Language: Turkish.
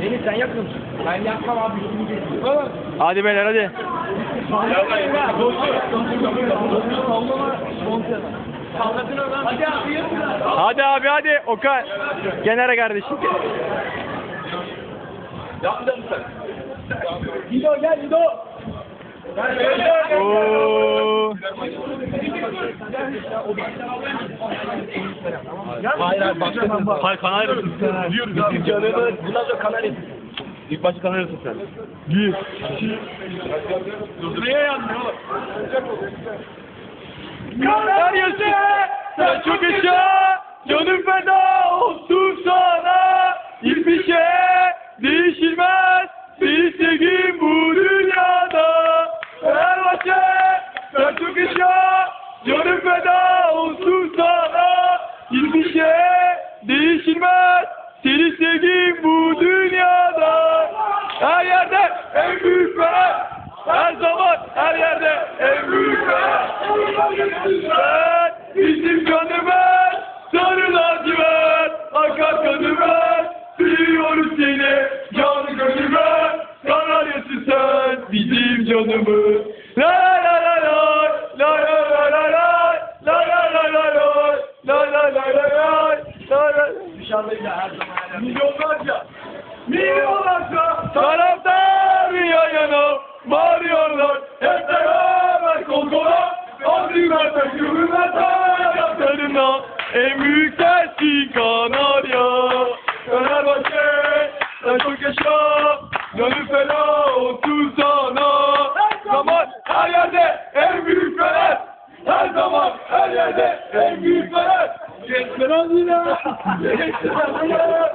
Deniz sen yakın mısın? Ben yakmam abi. Hadi beyler hadi. Hadi abi. Hadi abi hadi. Okan. Genere kardeşim. Yaptın sen. Lido gel Lido. Oo. Hayır hayır başka Hayır kanaryasın sen. Diyoruz abi. Canını bundan sonra kanal İlk başta kanaryasın sen. Bir. Niye yandın oğlum? Kanaryası. Sen çok yaşa. Canım feda olsun sana. Hiçbir şey değişilmez. Şey değişilmez. Seni sevgim bu dünyada. Her yerde en büyük Fener. Her zaman her yerde en büyük Fener. Sen bizim canımız. Sarı lacivert. Akar kanımız. Biliyoruz seni. Canı gönlümüz. Kanaryası sen. Bizim canımız. La. Dışarıdaydı her zaman. Milyonlarca, milyonlarca taraftar yan yana bağırıyorlar. Hep beraber kol kola, Adrimer takımına taraftarına en büyük sensin Kanarya. Fenerbahçe, sen çok yaşa, canı fena olsun sana. Zaman, her yerde en büyük Fener. Her zaman, her yerde en büyük Fener. Geçmen adına, geçmen adına,